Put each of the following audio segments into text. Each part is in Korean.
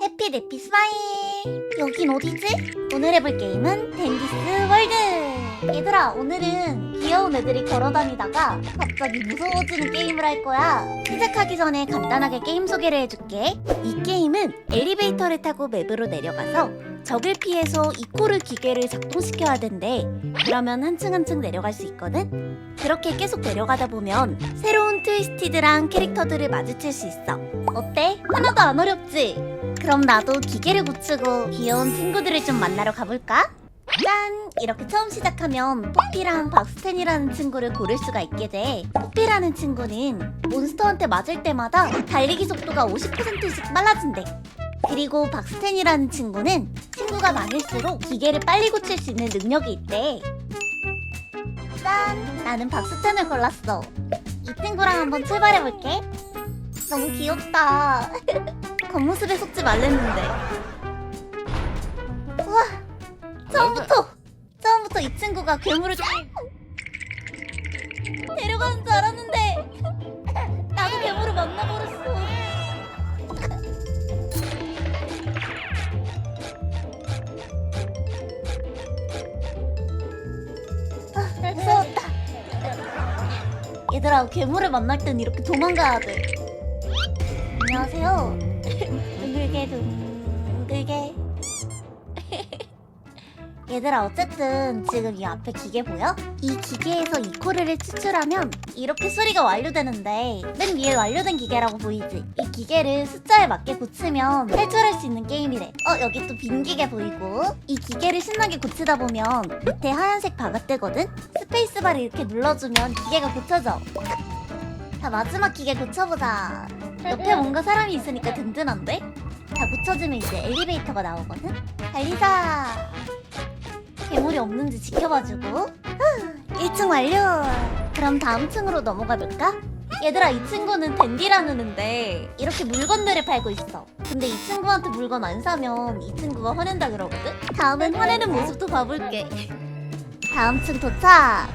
해피 데피 스마일. 여긴 어디지? 오늘 해볼 게임은 댄디스 월드. 얘들아 오늘은 귀여운 애들이 걸어다니다가 갑자기 무서워지는 게임을 할 거야. 시작하기 전에 간단하게 게임 소개를 해줄게. 이 게임은 엘리베이터를 타고 맵으로 내려가서 적을 피해서 이코르 기계를 작동시켜야 된대 그러면 한층 한층 내려갈 수 있거든? 그렇게 계속 내려가다 보면 새로운 트위스티드랑 캐릭터들을 마주칠 수 있어 어때? 하나도 안 어렵지? 그럼 나도 기계를 고치고 귀여운 친구들을 좀 만나러 가볼까? 짠! 이렇게 처음 시작하면 포피랑 박스텐이라는 친구를 고를 수가 있게 돼. 포피라는 친구는 몬스터한테 맞을 때마다 달리기 속도가 50%씩 빨라진대. 그리고 박스텐이라는 친구는 친구가 많을수록 기계를 빨리 고칠 수 있는 능력이 있대. 짠! 나는 박스텐을 골랐어. 이 친구랑 한번 출발해볼게. 너무 귀엽다. 겉모습에 속지 말랬는데. 우와, 처음부터 처음부터 이 친구가 괴물을 데려가는 줄 알았는데 나도 괴물을 만나버 얘들아, 괴물을 만날 땐 이렇게 도망가야 돼. 안녕하세요. 둥글게 둥글게. 얘들아 어쨌든 지금 이 앞에 기계 보여? 이 기계에서 이 코르를 추출하면 이렇게 수리가 완료되는데 맨 위에 완료된 기계라고 보이지? 이 기계를 숫자에 맞게 고치면 탈출할 수 있는 게임이래 어 여기 또 빈 기계 보이고 이 기계를 신나게 고치다 보면 밑에 하얀색 바가 뜨거든? 스페이스바를 이렇게 눌러주면 기계가 고쳐져 자 마지막 기계 고쳐보자 옆에 뭔가 사람이 있으니까 든든한데? 다 고쳐지면 이제 엘리베이터가 나오거든? 달리자 괴물이 없는지 지켜봐주고 후, 1층 완료 그럼 다음 층으로 넘어가 볼까? 얘들아 이 친구는 댄디라는 애인데 이렇게 물건들을 팔고 있어 근데 이 친구한테 물건 안 사면 이 친구가 화낸다 그러거든? 다음엔 화내는 모습도 봐볼게 다음 층 도착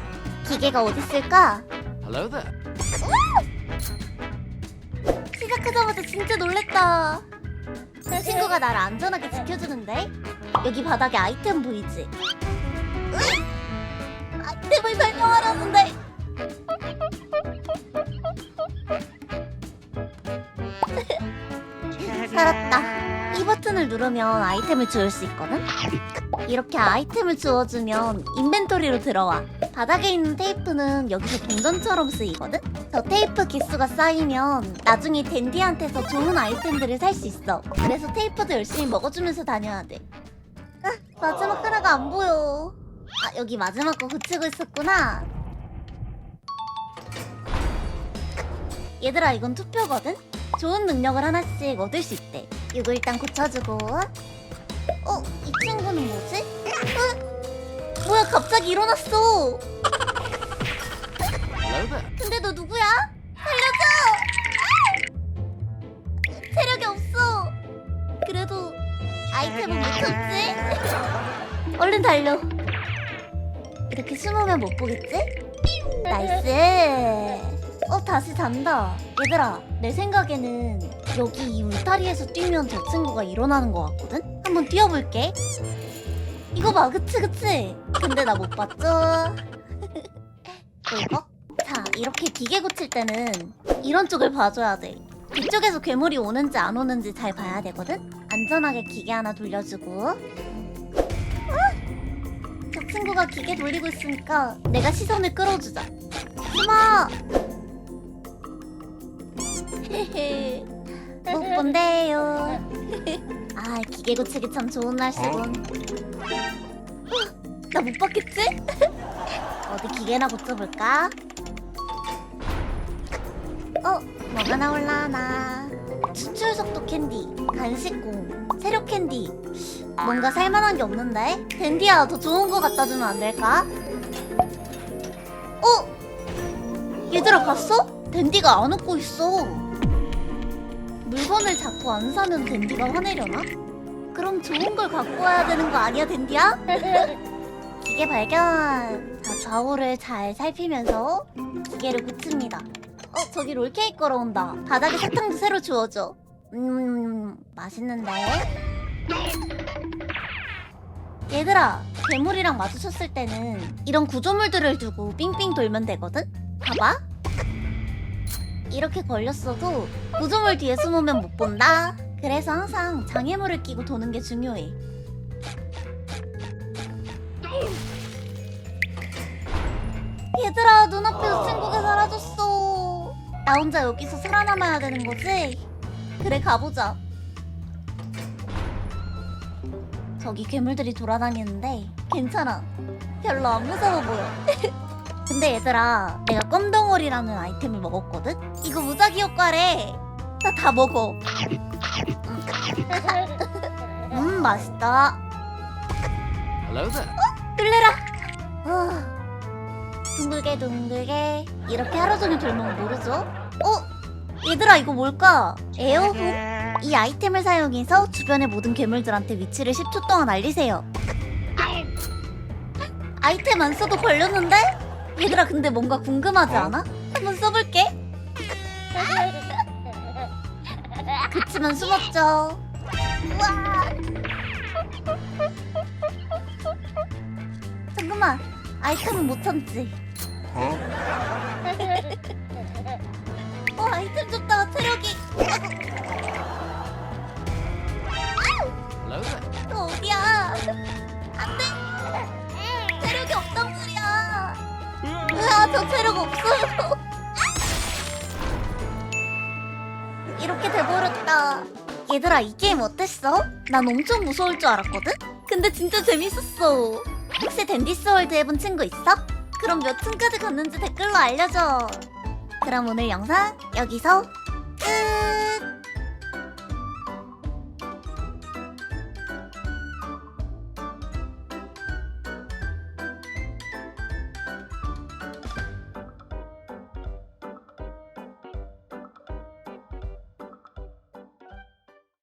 기계가 어디 있을까? Hello there. 시작하자마자 진짜 놀랬다. 친구가 나를 안전하게 지켜주는데 여기 바닥에 아이템 보이지? 으이! 아이템을 설명하라는데 살았다. 이 버튼을 누르면 아이템을 주울 수 있거든? 이렇게 아이템을 주워주면 인벤토리로 들어와. 바닥에 있는 테이프는 여기서 동전처럼 쓰이거든? 저 테이프 개수가 쌓이면 나중에 댄디한테서 좋은 아이템들을 살 수 있어. 그래서 테이프도 열심히 먹어주면서 다녀야 돼. 아, 마지막 하나가 안 보여. 아, 여기 마지막 거 고치고 있었구나. 얘들아, 이건 투표거든? 좋은 능력을 하나씩 얻을 수 있대. 이거 일단 고쳐주고. 어, 이 친구는 뭐지? 어? 뭐야, 갑자기 일어났어. 얼른 달려. 이렇게 숨으면 못 보겠지? 나이스. 어 다시 잔다. 얘들아 내 생각에는 여기 이 울타리에서 뛰면 저 친구가 일어나는 것 같거든? 한번 뛰어볼게. 이거 봐 그치 그치? 근데 나 못 봤죠? 이거? 자, 이렇게 기계 고칠 때는 이런 쪽을 봐줘야 돼. 이쪽에서 괴물이 오는지 안 오는지 잘 봐야 되거든? 안전하게 기계 하나 돌려주고. 친구가 기계 돌리고 있으니까 내가 시선을 끌어주자. 숨어! 못 본대요. 아, 기계 고치기 참 좋은 날씨군. 나 못 봤겠지? 어디 기계나 고쳐볼까? 어, 뭐가 나올라나? 추출 속도 캔디, 간식공, 세력 캔디. 뭔가 살만한 게 없는데? 댄디야, 더 좋은 거 갖다 주면 안 될까? 어? 얘들아, 봤어? 댄디가 안 웃고 있어. 물건을 자꾸 안 사면 댄디가 화내려나? 그럼 좋은 걸 갖고 와야 되는 거 아니야, 댄디야? 기계 발견. 자, 좌우를 잘 살피면서 기계를 고칩니다. 어, 저기 롤케이크 걸어온다. 바닥에 사탕도 새로 주워줘. 음 맛있는데 얘들아 괴물이랑 마주쳤을 때는 이런 구조물들을 두고 삥삥 돌면 되거든? 봐봐. 이렇게 걸렸어도 구조물 뒤에 숨으면 못 본다. 그래서 항상 장애물을 끼고 도는 게 중요해. 얘들아 눈앞에서 친구가 사라졌어. 나 혼자 여기서 살아남아야 되는 거지? 그래 가보자 저기 괴물들이 돌아다니는데 괜찮아 별로 안 무서워 보여 근데 얘들아 내가 껌덩어리라는 아이템을 먹었거든? 이거 무작위 효과래 나 다 먹어 음, 음 맛있다 Hello there. 놀래라 아, 둥글게 둥글게 이렇게 하루 종일 돌면 모르죠? 어? 얘들아 이거 뭘까? 에어호? 이 아이템을 사용해서 주변의 모든 괴물들한테 위치를 10초 동안 알리세요. 아이템 안 써도 걸렸는데? 얘들아 근데 뭔가 궁금하지 않아? 한번 써볼게. 그치만 숨었죠. 우와 잠깐만 아이템은 못 참지. 어 아이템 줬다가 체력이 어디야? 안 돼. 체력이 없단 말이야. 으아 저 체력 없어요. 이렇게 돼버렸다. 얘들아 이 게임 어땠어? 난 엄청 무서울 줄 알았거든? 근데 진짜 재밌었어. 혹시 댄디스 월드 해본 친구 있어? 그럼 몇 층까지 갔는지 댓글로 알려줘. 그럼 오늘 영상 여기서 끝